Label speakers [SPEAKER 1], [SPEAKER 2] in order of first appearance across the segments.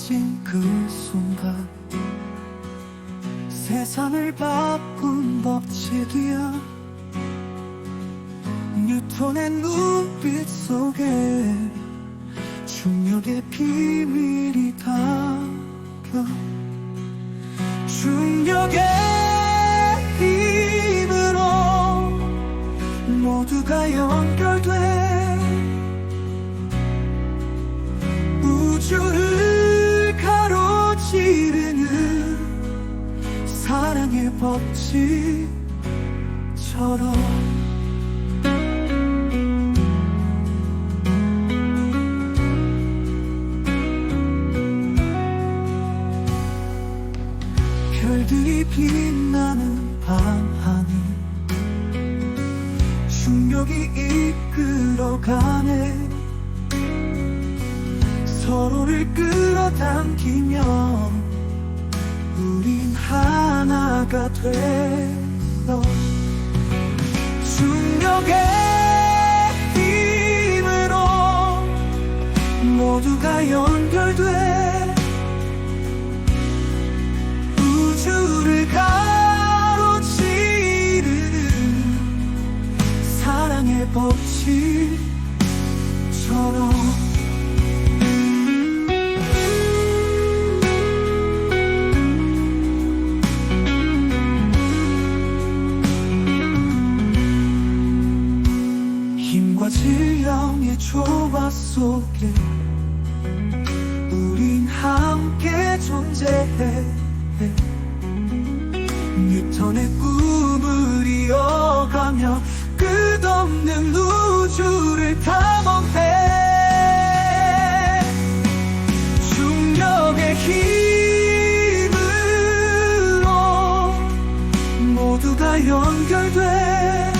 [SPEAKER 1] 펼쳐진 그 순간 세상을 바꾼 법칙이야. 뉴턴의 눈빛 속에 중력의 비밀이 담겨. 중력의 우주를 가로지르는 사랑의 법칙처럼. 별들이 빛나는 밤하늘 중력이 이끌어가네 서로를 끌어당기며 우린 하나가 되어 중력의 힘으로 모두가 연결돼 질량의 조화 속에 우린 함께 존재해. 뉴턴의 꿈을 이어가며 끝없는 우주를 탐험해. 중력의 힘으로 모두가 연결돼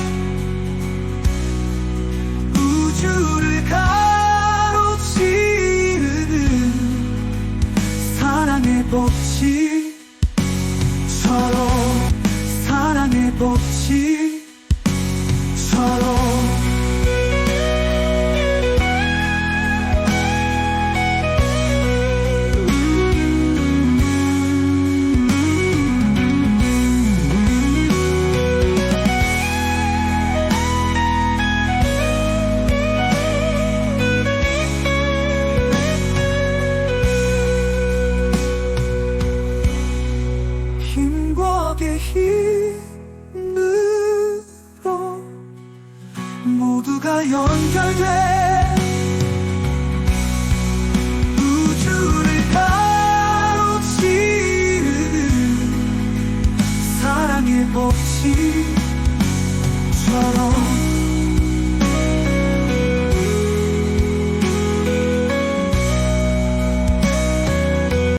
[SPEAKER 1] 사 연결돼. 우주를 가로지르는 사랑의 법칙처럼